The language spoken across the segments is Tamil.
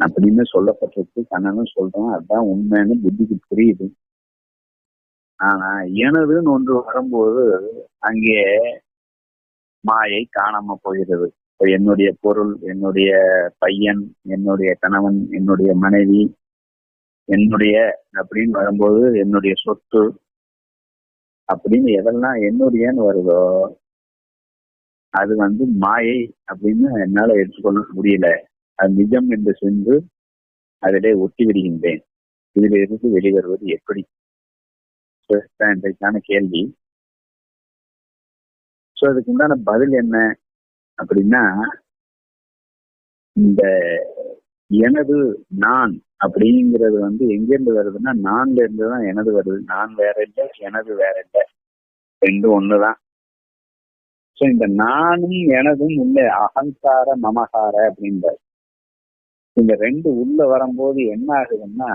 அப்படின்னு சொல்லப்பட்டிருக்கு. கண்ணனும் சொல்றோம் அதுதான் உண்மைன்னு புத்திக்கு புரியுது. ஆனா எனதுன்னு ஒன்று வரும்போது அங்கே மாயை காணாம போகிறது. என்னுடைய பொருள் என்னுடைய பையன் என்னுடைய கணவன் என்னுடைய மனைவி என்னுடைய அப்படின்னு வரும்போது என்னுடைய சொத்து அப்படின்னு எதெல்லாம் என்னுடையன்னு வருதோ அது வந்து மாயை அப்படின்னு என்னால எடுத்துக்கொள்ள முடியல. அது நிஜம் என்று சென்று அதிலே ஒட்டி விடுகின்றேன் இதிலிருந்து வெளிவருவது எப்படி? இன்றைக்கான கேள்வி. சோ அதுக்கு உண்டான பதில் என்ன அப்படின்னா இந்த எனது நான் அப்படிங்கிறது வந்து எங்கிருந்து வருதுன்னா நான்ல இருந்து தான் எனது வருது. நான் வேற இல்லை எனது வேற இல்லை. ரெண்டும் ஒண்ணுதான். சோ இந்த நானும் எனதும் இல்லை அகங்கார மமகார அப்படின்றார் இந்த ரெண்டு உள்ள வரும்போது என்ன ஆகுதுன்னா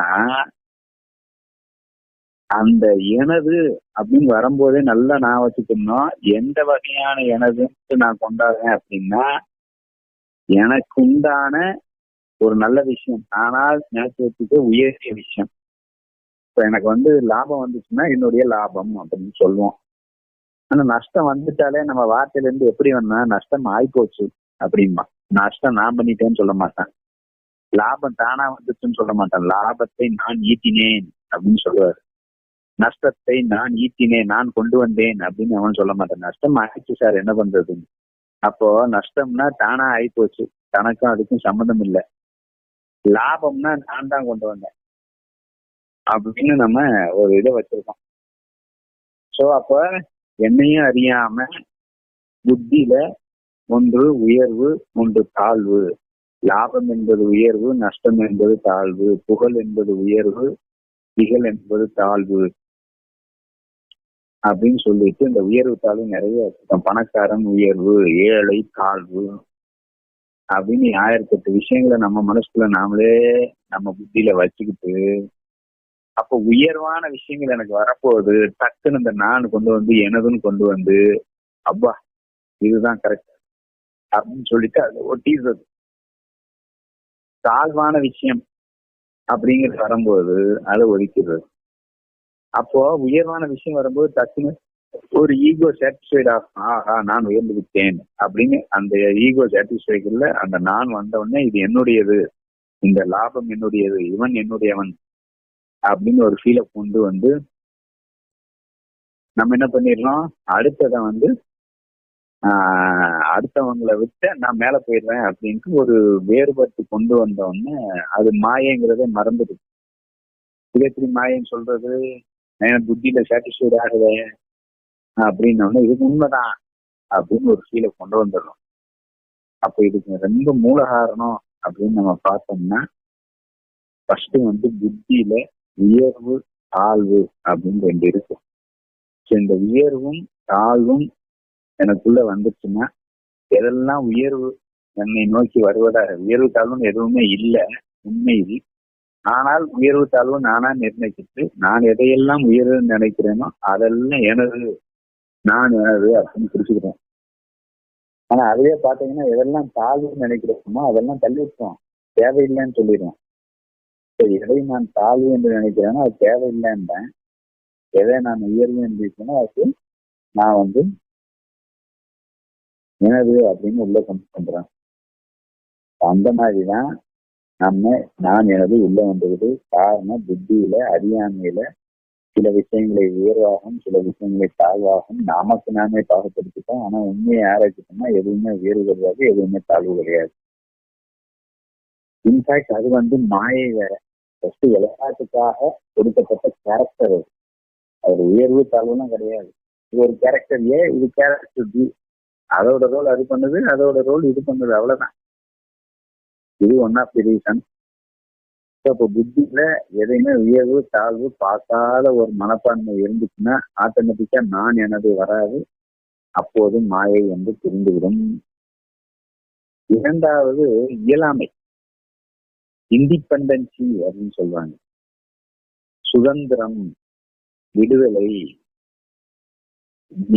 அந்த எனது அப்படின்னு வரும்போதே நல்லா நான் வச்சுக்கணும். எந்த வகையான எனதுன்னு நான் கொண்டாடுறேன் அப்படின்னா எனக்கு உண்டான ஒரு நல்ல விஷயம். ஆனால் நினைச்சு உயர்த்திய விஷயம். இப்போ எனக்கு வந்து லாபம் வந்துச்சுன்னா என்னுடைய லாபம் அப்படின்னு சொல்லுவோம். ஆனா நஷ்டம் வந்துட்டாலே நம்ம வார்த்தையில இருந்து எப்படி வந்தா நஷ்டம் ஆயிப்போச்சு அப்படின்பா நஷ்டம் நான் பண்ணிட்டேன்னு சொல்ல மாட்டேன். லாபம் தானா வந்துச்சுன்னு சொல்ல மாட்டேன். லாபத்தை நான் ஈட்டினேன் அப்படின்னு சொல்லுவாரு. நஷ்டத்தை நான் ஈட்டினேன் நான் கொண்டு வந்தேன் அப்படின்னு அவன் சொல்ல மாட்டேன். நஷ்டம் ஆயிடுச்சு சார் என்ன பண்றதுன்னு. அப்போ நஷ்டம்னா தானா ஆயிப்போச்சு. தனக்கும் அதுக்கும் சம்மந்தம் இல்லை. லாபம்னா நான் தான் கொண்டு வந்தேன் அப்படின்னு நம்ம ஒரு இதை வச்சிருக்கோம். சோ அப்ப என்னையும் அறியாம புத்தியில ஒன்று உயர்வு ஒன்று தாழ்வு. லாபம் என்பது உயர்வு நஷ்டம் என்பது தாழ்வு புகழ் என்பது உயர்வு திகழ் என்பது தாழ்வு அப்படின்னு சொல்லிட்டு இந்த உயர்வு தாழ்வு நிறைய பணக்காரன் உயர்வு ஏழை தாழ்வு அப்படின்னு ஆயிரத்தி எட்டு விஷயங்களை நம்ம மனசுக்குள்ள நாமளே நம்ம புத்தியில வச்சுக்கிட்டு அப்போ உயர்வான விஷயங்கள் எனக்கு வரப்போகுது. டக்குன்னு இந்த நான் கொண்டு வந்து எனதுன்னு கொண்டு வந்து அப்பா இதுதான் கரெக்ட் அப்படின்னு சொல்லிட்டு அதை ஒட்டிடுறது. தாழ்வான விஷயம் அப்படிங்கிறது வரும்போது அதை ஒதுக்கிறது அப்போ உயர்வான விஷயம் வரும்போது டக்குன்னு ஒரு ஈகோ சாட்டிஸ்ஃபைட் ஆகும்? ஆஹா நான் உயர்ந்து விட்டேன் அப்படின்னு அந்த ஈகோ சாட்டிஸ்ஃபைக்குள்ள அந்த நான் வந்த உடனே இது என்னுடையது இந்த லாபம் என்னுடையது இவன் என்னுடையவன் அப்படின்னு ஒரு ஃபீலை கொண்டு வந்து நம்ம என்ன பண்ணிடலாம்? அடுத்ததை வந்து அடுத்தவங்களை விட்டு நான் மேல போயிடுறேன் அப்படின்ட்டு ஒரு வேறுபட்டு கொண்டு வந்தவொடனே அது மாயங்கிறதே மறந்துடுது இது மாயன்னு சொல்றது? புத்தியில சாட்டிஸ்ஃபைட் ஆகுதே அப்படின்னு இது உண்மைதான் அப்படின்னு ஒரு ஃபீலை கொண்டு வந்துடுறோம். அப்ப இதுக்கு ரொம்ப மூல காரணம் அப்படின்னு நம்ம பார்த்தோம்னா ஃபர்ஸ்ட் வந்து புத்தியில உயர்வு தாழ்வு அப்படின்னு ரெண்டு இருக்கும் இந்த உயர்வும் தாழ்வும் எனக்குள்ள வந்துச்சுன்னா எதெல்லாம் உயர்வு என்னை நோக்கி வருவதாக உயர்வு தாழ்வுன்னு எதுவுமே இல்லை உண்மையில். ஆனால் உயர்வு தாழ்வு நானா நிர்ணயிச்சுட்டு நான் எதையெல்லாம் உயர்வுன்னு நினைக்கிறேனோ அதெல்லாம் எனது நான் எனது அப்படின்னு குறிச்சுக்கிறேன் ஆனா அதுவே பாத்தீங்கன்னா எதெல்லாம் தாழ்வுன்னு நினைக்கிறோமோ அதெல்லாம் தள்ளி விட்டோம் தேவையில்லைன்னு சொல்லிடுவோம் எதை நான் தாழ்வு என்று நினைக்கிறேனோ அது தேவையில்லைன்றேன் எதை நான் உயர்வு என்று நினைக்கிறேனோ அது நான் வந்து எனது அப்படின்னு உள்ள கொண்டு பண்றான் அந்த மாதிரிதான் நம்ம நான் எனது உள்ள வந்தது காரணம் புத்தியில அறியாமையில சில விஷயங்களை உயர்வாகும் சில விஷயங்களை தாழ்வாகும் நாமக்கு நாமே பாகப்படுத்திட்டோம் ஆனா உண்மையை ஆராய்ச்சிட்டோம்னா எதுவுமே உயர்வு கிடையாது எதுவுமே தாழ்வு கிடையாது. இன்ஃபேக்ட் அது வந்து மாயை வேற. ஃபர்ஸ்ட் விளையாட்டுக்காக கொடுக்கப்பட்ட கேரக்டர் அது. அது உயர்வு தாழ்வுலாம் கிடையாது. இது ஒரு கேரக்டர் ஏ இது கேரக்டர் பி அதோட ரோல் அது பண்ணுது அதோட ரோல் இது பண்ணுது அவ்வளவுதான். இது ஒன் ஆஃப் தி ரீசன் இப்போ புத்தியில எதையுமே உயர்வு தாழ்வு பார்க்காத ஒரு மனப்பான்மை இருந்துச்சுன்னா ஆட்டோமேட்டிக்கா நான் எனது வராது அப்போது மாயை என்று புரிந்துவிடும் இரண்டாவது இயலாமை. இண்டிபெண்டன்சி அப்படின்னு சொல்றாங்க. சுதந்திரம் விடுதலை.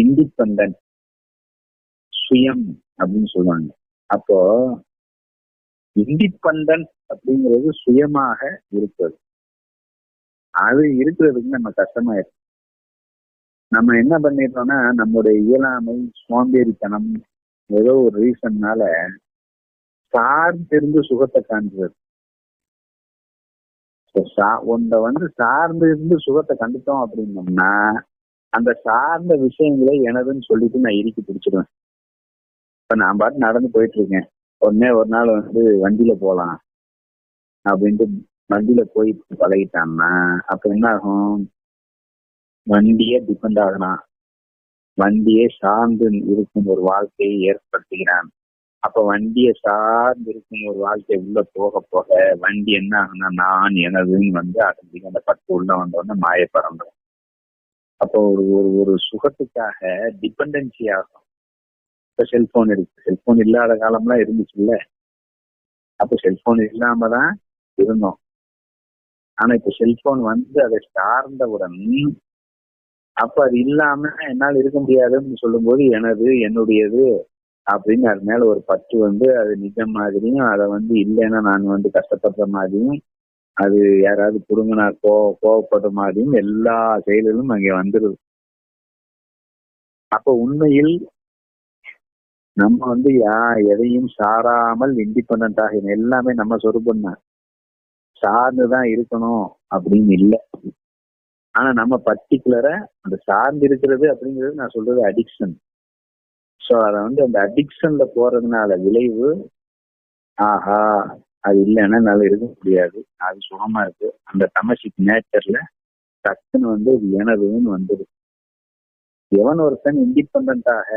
இண்டிபெண்டன்ஸ் சுயம் அப்படின்னு சொல்லுவாங்க. அப்போ இண்டிபெண்டன்ட் அப்படிங்கிறது சுயமாக இருப்பது. அது இருக்கிறதுக்கு நம்ம கஷ்டமா இருக்கு நம்ம என்ன பண்ணிட்டோம்னா நம்முடைய இயலாமை சோம்பேறித்தனம் ஏதோ ஒரு ரீசன்னால சார்ந்திருந்து சுகத்தை காண்கிறது. உன்னை வந்து சார்ந்து இருந்து சுகத்தை கண்டுட்டோம் அப்படின்னோம்னா அந்த சார்ந்த விஷயங்களை எனதுன்னு சொல்லிட்டு நான் இறுக்கி பிடிச்சிடுவேன் இப்ப நான் பாட்டு நடந்து போயிட்டு இருக்கேன் உடனே ஒரு நாள் வந்து வண்டியில போகலாம் அப்படின்ட்டு வண்டியில போய் பழகிட்டான்னா அப்ப என்ன ஆகும்? வண்டியே டிபெண்ட் ஆகலாம். வண்டியே சார்ந்து இருக்கும் ஒரு வாழ்க்கையை ஏற்படுத்துகிறான். அப்ப வண்டியை சார்ந்து இருக்கும் ஒரு வாழ்க்கை உள்ள போக போக வண்டி என்ன ஆகுனா நான் எனதுன்னு வந்து அடைஞ்சிக்க அந்த பட்டு உள்ள வந்தோடனே மாய பறந்துடும் அப்போ ஒரு ஒரு ஒரு சுகத்துக்காக டிபெண்டன்சி ஆகும். இப்ப செல்போன் இருக்கு. செல்போன் இல்லாத காலம்லாம் இருந்துச்சுல்ல? அப்ப செல்போன் இல்லாம தான் இருந்தோம். ஆனா இப்ப செல்போன் வந்து அதை சார்ந்தவுடன் அப்ப அது இல்லாம என்னால் இருக்க முடியாதுன்னு சொல்லும்போது எனது என்னுடையது அப்படின்னு அது மேல ஒரு பற்று வந்து அது நிஜம் மாதிரியும் அதை வந்து இல்லைன்னா நான் வந்து கஷ்டப்படுற மாதிரியும் அது யாராவது புடுங்கினா கோ கோவப்படுற மாதிரியும் எல்லா செயல்களும் அங்கே வந்துடுது அப்ப உண்மையில் நம்ம வந்து யா எதையும் சாராமல் இண்டிபெண்டாக எல்லாமே நம்ம சொருப்பம் தான். சார்ந்துதான் இருக்கணும் அப்படின்னு இல்லை. ஆனா நம்ம பர்டிகுலரா அந்த சார்ந்து இருக்கிறது அப்படிங்கிறது நான் சொல்றது அடிக்ஷன் ஸோ அதை வந்து அந்த அடிக்ஷன்ல போறதுனால விளைவு ஆஹா அது இல்லைன்னா நல்லா இருக்க முடியாது. அது சுகமா இருக்கு. அந்த தமசிக் நேச்சர்ல டக்குன்னு வந்து இது எனதுன்னு வந்துடுது. எவன் ஒருத்தன் இண்டிபெண்டாக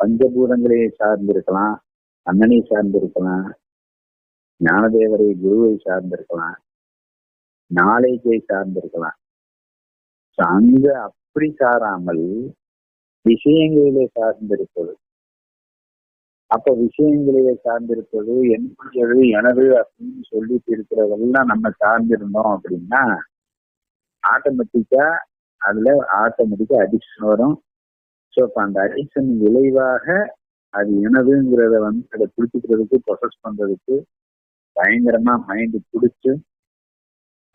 பஞ்சபூதங்களை சார்ந்திருக்கலாம் அண்ணனை சார்ந்திருக்கலாம் ஞானதேவரை குருவை சார்ந்திருக்கலாம் நாலேஜை சார்ந்திருக்கலாம். அங்க அப்படி சாராமல் விஷயங்களிலே சார்ந்திருப்பது. அப்ப விஷயங்களிலே சார்ந்திருப்பது என்பது எனது அப்படின்னு சொல்லிட்டு இருக்கிறதெல்லாம் நம்ம சார்ந்திருந்தோம் அப்படின்னா ஆட்டோமேட்டிக்கா அதுல ஆட்டோமேட்டிக்கா அடிக்ஷன் வரும். ஸோ அப்ப அந்த அடிக்ஷன் விளைவாக அது எனதுங்கிறத வந்து அதை பிடிச்சிக்கிறதுக்கு ப்ரொசஸ் பண்றதுக்கு பயங்கரமா மைண்டு பிடிச்சு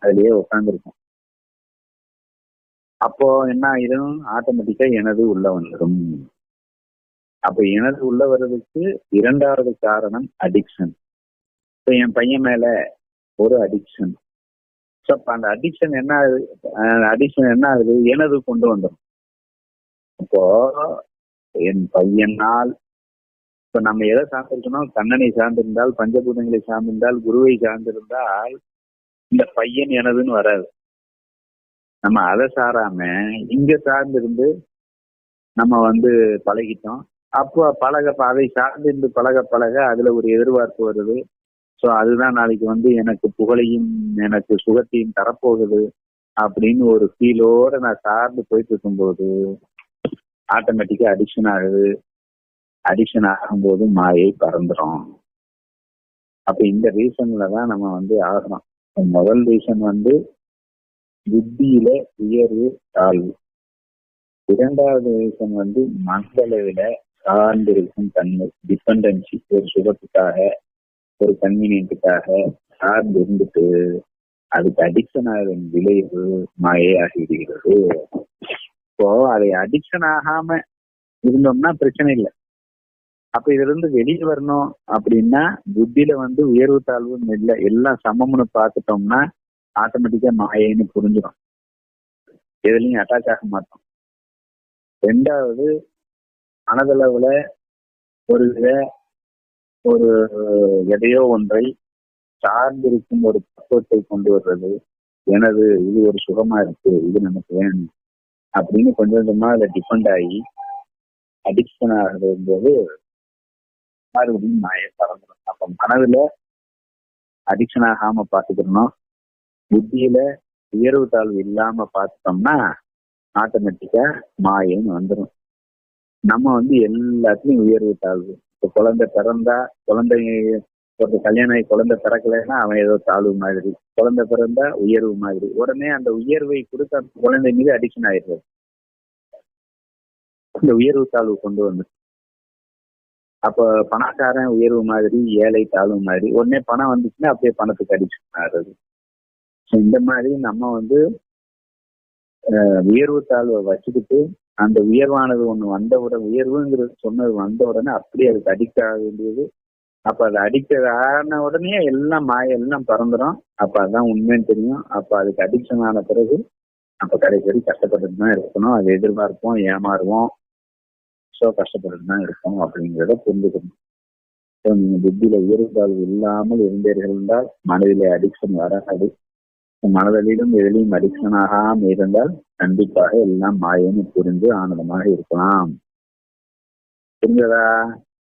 அதுலயே உட்காந்துருக்கும் அப்போ என்ன ஆயிரும்? ஆட்டோமேட்டிக்கா எனது உள்ள வந்துடும் அப்ப எனது உள்ள வர்றதுக்கு இரண்டாவது காரணம் அடிக்ஷன் இப்போ என் பையன் மேல ஒரு அடிக்ஷன் ஸோ அந்த அடிக்ஷன் என்ன ஆகுது? அடிக்ஷன் என்ன ஆகுது? எனது கொண்டு வந்துடும் அப்போ என் பையனால் இப்ப நம்ம எதை சார்ந்திருக்கணும்? கண்ணனை சார்ந்திருந்தால் பஞ்சபூதங்களை சார்ந்திருந்தால் குருவை சார்ந்திருந்தால் இந்த பையன் எனதுன்னு வராது. நம்ம அதை சாராம இங்க சார்ந்திருந்து நம்ம வந்து பழகிட்டோம். அப்போ பழக அதை சார்ந்திருந்து பழக பழக அதுல ஒரு எதிர்பார்ப்பு வருது. ஸோ அதுதான் நாளைக்கு வந்து எனக்கு புகழையும் எனக்கு சுகத்தையும் தரப்போகுது அப்படின்னு ஒரு ஃபீலோட நான் சார்ந்து போயிட்டு இருக்கும்போது ஆட்டோமேட்டிக்கா அடிக்ஷன் ஆகுது. அடிக்ஷன் ஆகும்போது மாயை பறந்துடும் அப்ப இந்த ரீசன்ல தான் நம்ம வந்து ஆகிறோம் முதல் ரீசன் வந்து புத்தியில உயர்வு தாழ்வு. இரண்டாவது ரீசன் வந்து மனதளவில சார்ந்திருக்கும் தன்மை டிபெண்டன்சி ஒரு சுகத்துக்காக ஒரு கன்வீனியன்ட்டுக்காக சார்ந்து இருந்துட்டு அதுக்கு அடிக்ஷன் ஆகும் விளைவு மாயை ஆகிவிடுகிறது இப்போ அதை அடிக்ஷன் ஆகாம இருந்தோம்னா பிரச்சனை இல்லை. அப்ப இதுல இருந்து வெளியே வரணும் அப்படின்னா புத்தியில வந்து உயர்வு தாழ்வுன்னு இல்லை எல்லாம் சமம்னு பார்த்துட்டோம்னா ஆட்டோமேட்டிக்கா மாயைன்னு புரிஞ்சிடும் எதுலையும் அட்டாக் ஆக மாட்டோம். ரெண்டாவது மனதளவுல ஒரு வித ஒரு எதையோ ஒன்றை சார்ந்திருக்கும் ஒரு பக்குவத்தை கொண்டு வர்றது. எனது இது ஒரு சுகமா இருக்கு இது நமக்கு வேணும். அப்படின்னு கொஞ்சம் கொஞ்சமா அதை டிபெண்ட் ஆகி அடிக்ஷன் ஆகிறது போது மறுபடியும் மாய பறந்துடும் அப்ப மனதுல அடிக்ஷன் ஆகாம பாத்துக்கணும் புத்தியில உயர்வு தாழ்வு இல்லாம பார்த்துட்டோம்னா ஆட்டோமேட்டிக்கா மாயன்னு வந்துடும் நம்ம வந்து எல்லாத்துலயும் உயர்வு தாழ்வு. இப்போ குழந்தை பிறந்தா குழந்தை ஒரு கல்யாணம் ஆகி குழந்தை பிறக்கலைன்னா அவன் ஏதோ தாழ்வு மாதிரி. குழந்தை பிறந்தா உயர்வு மாதிரி. உடனே அந்த உயர்வை கொடுத்த அந்த குழந்தை மீது அடிக்ஷன் ஆயிடுறது. அந்த உயர்வு தாழ்வு கொண்டு வந்து. அப்ப பணக்காரன் உயர்வு மாதிரி ஏழை தாழ்வு மாதிரி. உடனே பணம் வந்துச்சுன்னா அப்படியே பணத்துக்கு அடிக்ஷன் மாறுறது இந்த மாதிரி நம்ம வந்து உயர்வு தாழ்வை வச்சுக்கிட்டு அந்த உயர்வானது ஒண்ணு வந்த உடனே உயர்வுங்கிறது சொன்னது வந்த உடனே அப்படியே அதுக்கு அடிக்ட் ஆக வேண்டியது அப்ப அது அடிக்டட் ஆன உடனே எல்லாம் மாய எல்லாம் பறந்துடும் அப்ப அதான் உண்மைன்னு தெரியும். அப்ப அதுக்கு அடிக்ஷன் ஆன பிறகு அப்ப கடைசி வரை கஷ்டப்பட்டுட்டு தான் இருக்கணும். அது எதிர்பார்ப்போம் ஏமாறுவோம். ஸோ கஷ்டப்பட்டுட்டு தான் இருக்கணும் அப்படிங்கிறத புரிஞ்சுக்கணும். ஸோ நீங்க புத்தியில உயர்வுதாழ்வு இல்லாமல் இருந்தீர்கள் என்றால் மனதிலே அடிக்ஷன் வராது. மனதிலும் எதிலையும் அடிக்ஷன் ஆகாமல் இருந்தால் கண்டிப்பாக எல்லாம் மாயன்னு புரிந்து ஆனந்தமாக இருக்கலாம். புரிஞ்சதா?